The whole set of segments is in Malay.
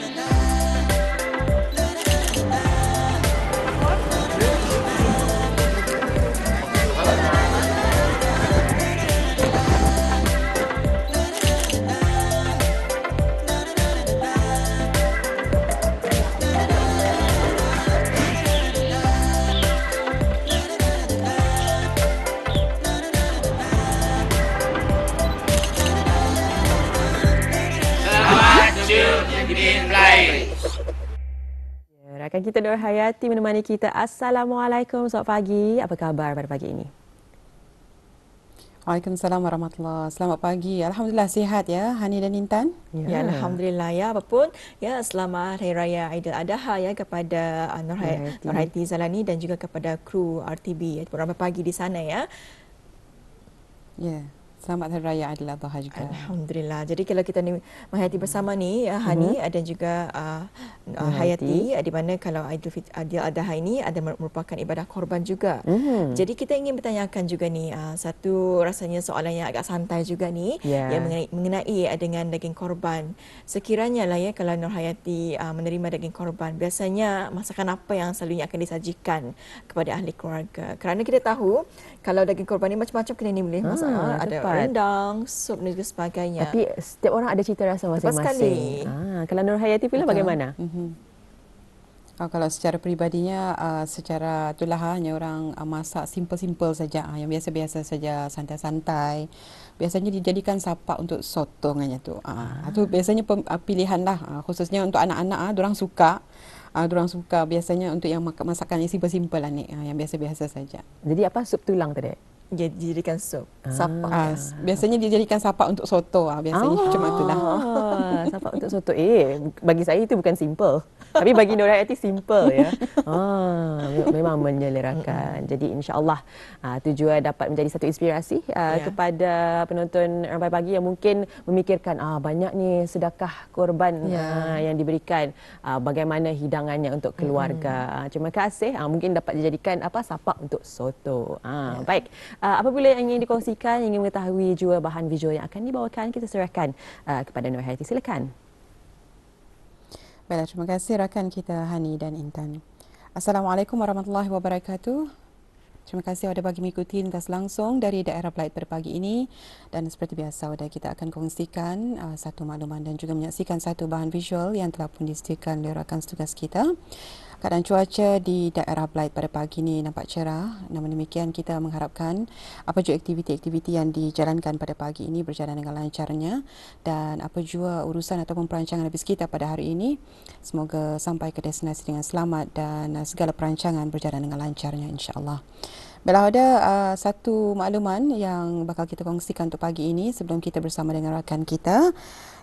Ya, Rakan kita Nur Hayati menemani kita. Assalamualaikum, selamat pagi. Apa khabar pada pagi ini? Waalaikumsalam warahmatullahi Selamat pagi. Alhamdulillah sihat ya Hani dan Intan. Ya, Alhamdulillah ya apapun ya selamat Hari Raya Aidiladha ya kepada uh, Nur Hay- Nurhaiti. Nur Haiti Zalani dan juga kepada kru RTB ya program pagi di sana ya. Ya. Selamat Hari Raya Aidiladha juga. Alhamdulillah. Jadi kalau kita ni menghayati bersama ni ya, Hani dan juga uh, uh, Hayati uh, di mana kalau Aidil Fit- Aidiladha ini ada mer- merupakan ibadah korban juga. Mhm. Jadi kita ingin bertanyakan juga ni uh, satu rasanya soalan yang agak santai juga ni Ya. yang mengenai, mengenai uh, dengan daging korban. Sekiranya lah ya kalau Nur Hayati uh, menerima daging korban, biasanya masakan apa yang selalunya akan disajikan kepada ahli keluarga? Kerana kita tahu kalau daging korban ni macam-macam kena ni boleh masak. Ah, ada tepat. Rendang, sup dan sebagainya. Tapi setiap orang ada cita rasa masing-masing. Ah, kalau Nur Hayati pula Betul. bagaimana? Mhm. Oh, kalau secara peribadinya, uh, secara itulah hanya orang uh, masak simple-simple saja, uh, yang biasa-biasa saja, santai-santai. Biasanya dijadikan sapak untuk sotongannya tu. Uh, Itu biasanya pem, uh, pilihan lah, uh, khususnya untuk anak-anak, uh, orang suka. Uh, orang suka biasanya untuk yang masakan yang simple-simple lah ni, uh, yang biasa-biasa saja. Jadi apa sup tulang tadi? Dia dijadikan sup. Sapak. Uh, biasanya dijadikan sapak untuk soto, uh, biasanya macam itulah. Ah, sapak untuk soto. Eh, bagi saya itu bukan simple. Tapi bagi Nur Hayati simple ya. Ah, me- memang menyelerakan. Jadi insya-Allah ah, tu juga dapat menjadi satu inspirasi ah, Ya. kepada penonton ramai pagi yang mungkin memikirkan ah banyak ni sedekah korban Ya. ah, yang diberikan. Ah, bagaimana hidangannya untuk keluarga. Ah, terima kasih. Ah, mungkin dapat dijadikan apa sapak untuk soto. Ah, baik. Ah, apabila yang ingin dikongsikan, ingin mengetahui juga bahan visual yang akan dibawakan, kita serahkan ah, kepada Nur Hayati. Silakan. Baiklah, terima kasih rakan kita Hani dan Intan. Assalamualaikum warahmatullahi wabarakatuh. Terima kasih sudah bagi mengikuti lintas langsung dari daerah Blight pada pagi ini dan seperti biasa sudah kita akan kongsikan uh, satu makluman dan juga menyaksikan satu bahan visual yang telah pun disediakan oleh rakan setugas kita. Keadaan cuaca di daerah Blight pada pagi ini nampak cerah. Namun demikian kita mengharapkan apa juga aktiviti-aktiviti yang dijalankan pada pagi ini berjalan dengan lancarnya dan apa juga urusan ataupun perancangan habis kita pada hari ini semoga sampai ke destinasi dengan selamat dan segala perancangan berjalan dengan lancarnya insya-Allah. Baiklah ada uh, satu makluman yang bakal kita kongsikan untuk pagi ini sebelum kita bersama dengan rakan kita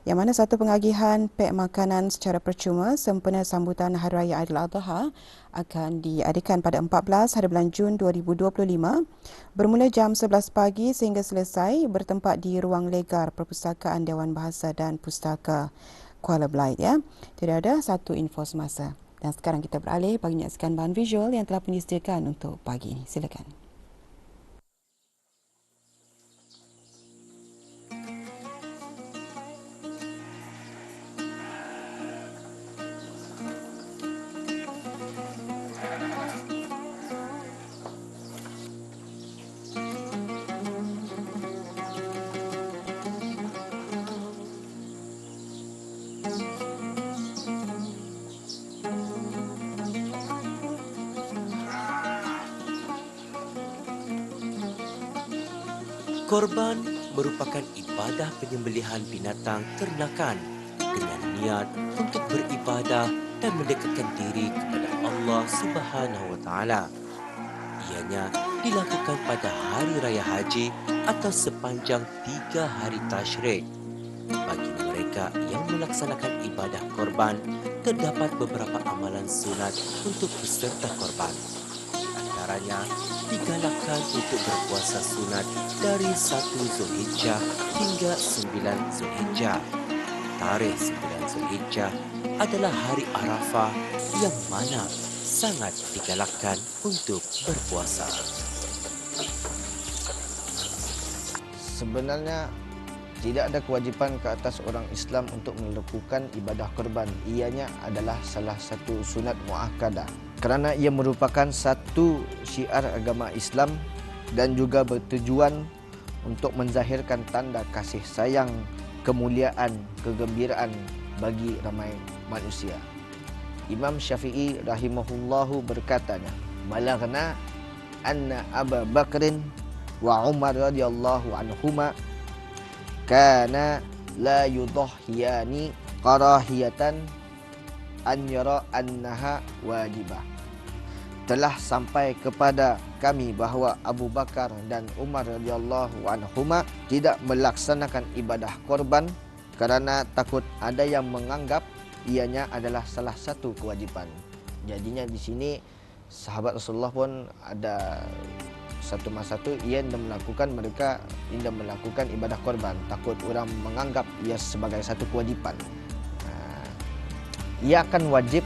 yang mana satu pengagihan pek makanan secara percuma sempena sambutan Hari Raya Aidiladha akan diadakan pada 14 hari bulan Jun 2025 bermula jam 11 pagi sehingga selesai bertempat di ruang legar Perpustakaan Dewan Bahasa dan Pustaka Kuala Blight ya. Tidak ada satu info semasa. Dan sekarang kita beralih bagi menyaksikan bahan visual yang telah pun disediakan untuk pagi ini. Silakan. Korban merupakan ibadah penyembelihan binatang ternakan dengan niat untuk beribadah dan mendekatkan diri kepada Allah Subhanahu wa taala. Ianya dilakukan pada hari raya haji atau sepanjang tiga hari tasyrik. Bagi mereka yang melaksanakan ibadah korban, terdapat beberapa amalan sunat untuk peserta korban. Antaranya, digalakkan untuk berpuasa sunat dari 1 Zulhijjah hingga 9 Zulhijjah. Tarikh 9 Zulhijjah adalah hari Arafah yang mana sangat digalakkan untuk berpuasa. sebenarnya tidak ada kewajipan ke atas orang Islam untuk melakukan ibadah korban. Ianya adalah salah satu sunat muakkadah kerana ia merupakan satu syiar agama Islam dan juga bertujuan untuk menzahirkan tanda kasih sayang, kemuliaan, kegembiraan bagi ramai manusia. Imam Syafi'i rahimahullahu berkatanya, "Balagna anna Abu Bakrin wa Umar radhiyallahu anhuma kana la yudhhiyani qarahiyatan an yara annaha wajibah telah sampai kepada kami bahawa Abu Bakar dan Umar radhiyallahu anhuma tidak melaksanakan ibadah korban kerana takut ada yang menganggap ianya adalah salah satu kewajipan. Jadinya di sini sahabat Rasulullah pun ada satu masa tu ia hendak melakukan mereka hendak melakukan ibadah korban takut orang menganggap ia sebagai satu kewajipan ha, ia akan wajib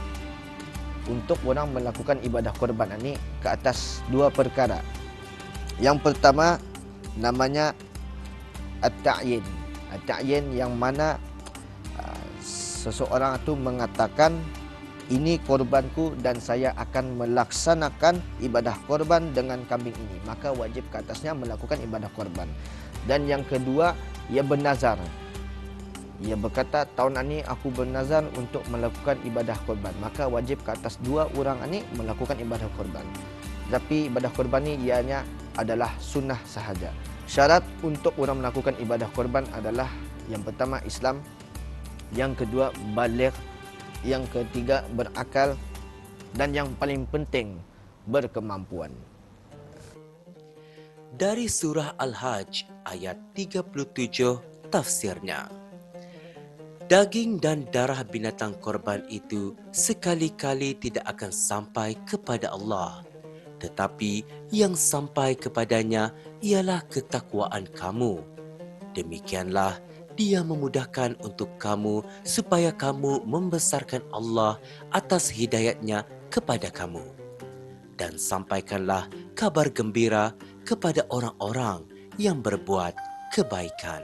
untuk orang melakukan ibadah korban ini ke atas dua perkara yang pertama namanya at-ta'yin at-ta'yin yang mana ha, seseorang itu mengatakan ini korbanku dan saya akan melaksanakan ibadah korban dengan kambing ini. Maka wajib ke atasnya melakukan ibadah korban. Dan yang kedua, ia bernazar. Ia berkata, tahun ini aku bernazar untuk melakukan ibadah korban. Maka wajib ke atas dua orang ini melakukan ibadah korban. Tapi ibadah korban ini ianya adalah sunnah sahaja. Syarat untuk orang melakukan ibadah korban adalah yang pertama Islam, yang kedua balik yang ketiga berakal dan yang paling penting berkemampuan. Dari surah Al-Hajj ayat 37 tafsirnya. Daging dan darah binatang korban itu sekali-kali tidak akan sampai kepada Allah. Tetapi yang sampai kepadanya ialah ketakwaan kamu. Demikianlah dia memudahkan untuk kamu supaya kamu membesarkan Allah atas hidayatnya kepada kamu. Dan sampaikanlah kabar gembira kepada orang-orang yang berbuat kebaikan.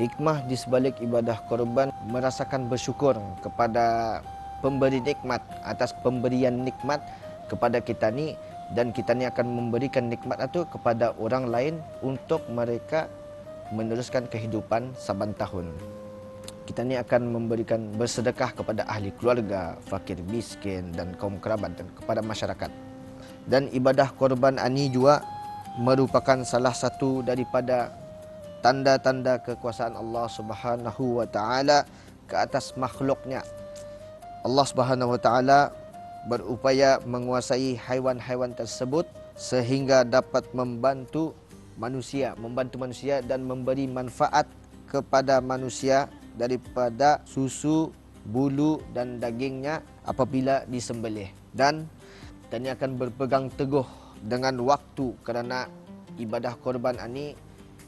Hikmah di sebalik ibadah korban merasakan bersyukur kepada pemberi nikmat atas pemberian nikmat kepada kita ni dan kita ni akan memberikan nikmat itu kepada orang lain untuk mereka meneruskan kehidupan saban tahun. Kita ni akan memberikan bersedekah kepada ahli keluarga, fakir miskin dan kaum kerabat dan kepada masyarakat. Dan ibadah korban ani juga merupakan salah satu daripada tanda-tanda kekuasaan Allah Subhanahu wa taala ke atas makhluknya. Allah Subhanahu wa taala berupaya menguasai haiwan-haiwan tersebut sehingga dapat membantu manusia, membantu manusia dan memberi manfaat kepada manusia daripada susu, bulu dan dagingnya apabila disembelih. Dan dan akan berpegang teguh dengan waktu kerana ibadah korban ini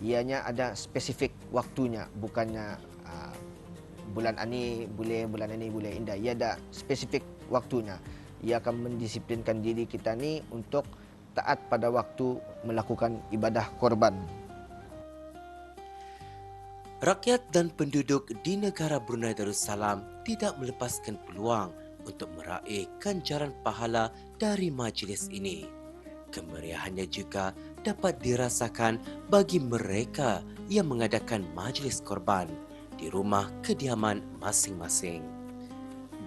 ianya ada spesifik waktunya bukannya uh, bulan ini boleh bulan ini boleh indah ia ada spesifik waktunya ia akan mendisiplinkan diri kita ni untuk taat pada waktu melakukan ibadah korban. Rakyat dan penduduk di negara Brunei Darussalam tidak melepaskan peluang untuk meraih ganjaran pahala dari majlis ini. Kemeriahannya juga dapat dirasakan bagi mereka yang mengadakan majlis korban di rumah kediaman masing-masing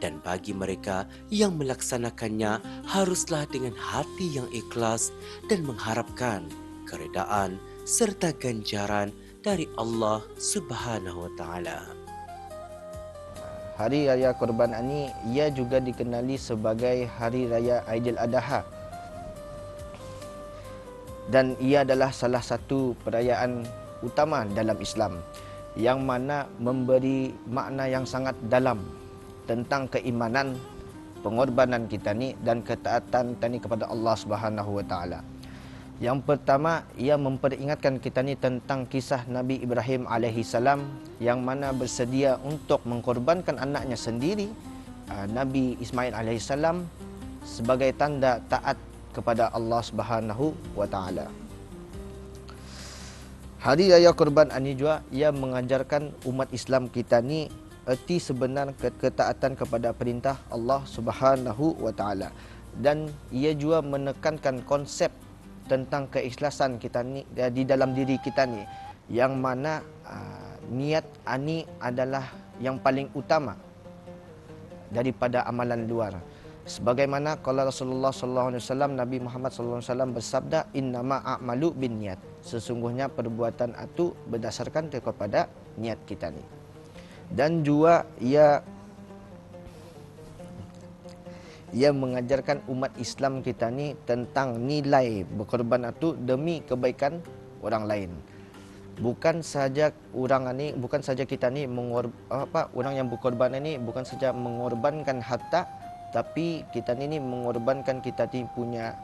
dan bagi mereka yang melaksanakannya haruslah dengan hati yang ikhlas dan mengharapkan keredaan serta ganjaran dari Allah Subhanahu wa taala. Hari Raya Korban ini ia juga dikenali sebagai Hari Raya Aidil Adha. Dan ia adalah salah satu perayaan utama dalam Islam yang mana memberi makna yang sangat dalam tentang keimanan pengorbanan kita ni dan ketaatan kita ni kepada Allah Subhanahu wa taala. Yang pertama ia memperingatkan kita ni tentang kisah Nabi Ibrahim alaihi salam yang mana bersedia untuk mengkorbankan anaknya sendiri ah, Nabi Ismail alaihi salam sebagai tanda taat kepada Allah Subhanahu wa taala. Hari Raya Korban ini juga ia mengajarkan umat Islam kita ni erti sebenar ketaatan kepada perintah Allah Subhanahu wa taala dan ia juga menekankan konsep tentang keikhlasan kita ni di dalam diri kita ni yang mana uh, niat ani adalah yang paling utama daripada amalan luar. Sebagaimana kalau Rasulullah sallallahu alaihi wasallam Nabi Muhammad sallallahu alaihi wasallam bersabda innama a'malu binniyat. Sesungguhnya perbuatan itu berdasarkan kepada niat kita ni. Dan juga ia ia mengajarkan umat Islam kita ni tentang nilai berkorban itu demi kebaikan orang lain. Bukan saja orang ini, bukan saja kita ni mengor, apa orang yang berkorban ini bukan saja mengorbankan harta tapi kita ni, ni mengorbankan kita ni punya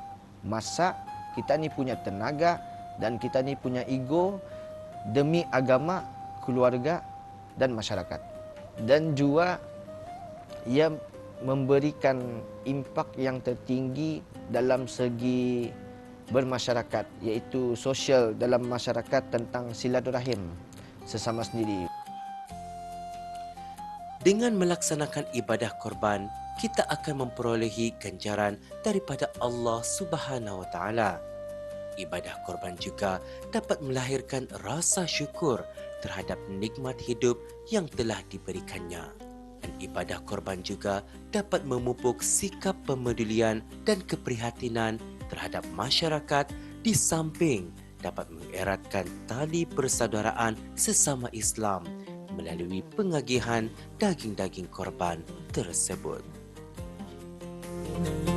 masa, kita ni punya tenaga dan kita ni punya ego demi agama, keluarga dan masyarakat. Dan juga ia memberikan impak yang tertinggi dalam segi bermasyarakat iaitu sosial dalam masyarakat tentang silaturahim sesama sendiri. Dengan melaksanakan ibadah korban, kita akan memperolehi ganjaran daripada Allah Subhanahu Wa Taala. Ibadah korban juga dapat melahirkan rasa syukur terhadap nikmat hidup yang telah diberikannya. Dan ibadah korban juga dapat memupuk sikap pemedulian dan keprihatinan terhadap masyarakat di samping dapat mengeratkan tali persaudaraan sesama Islam melalui pengagihan daging-daging korban tersebut. You.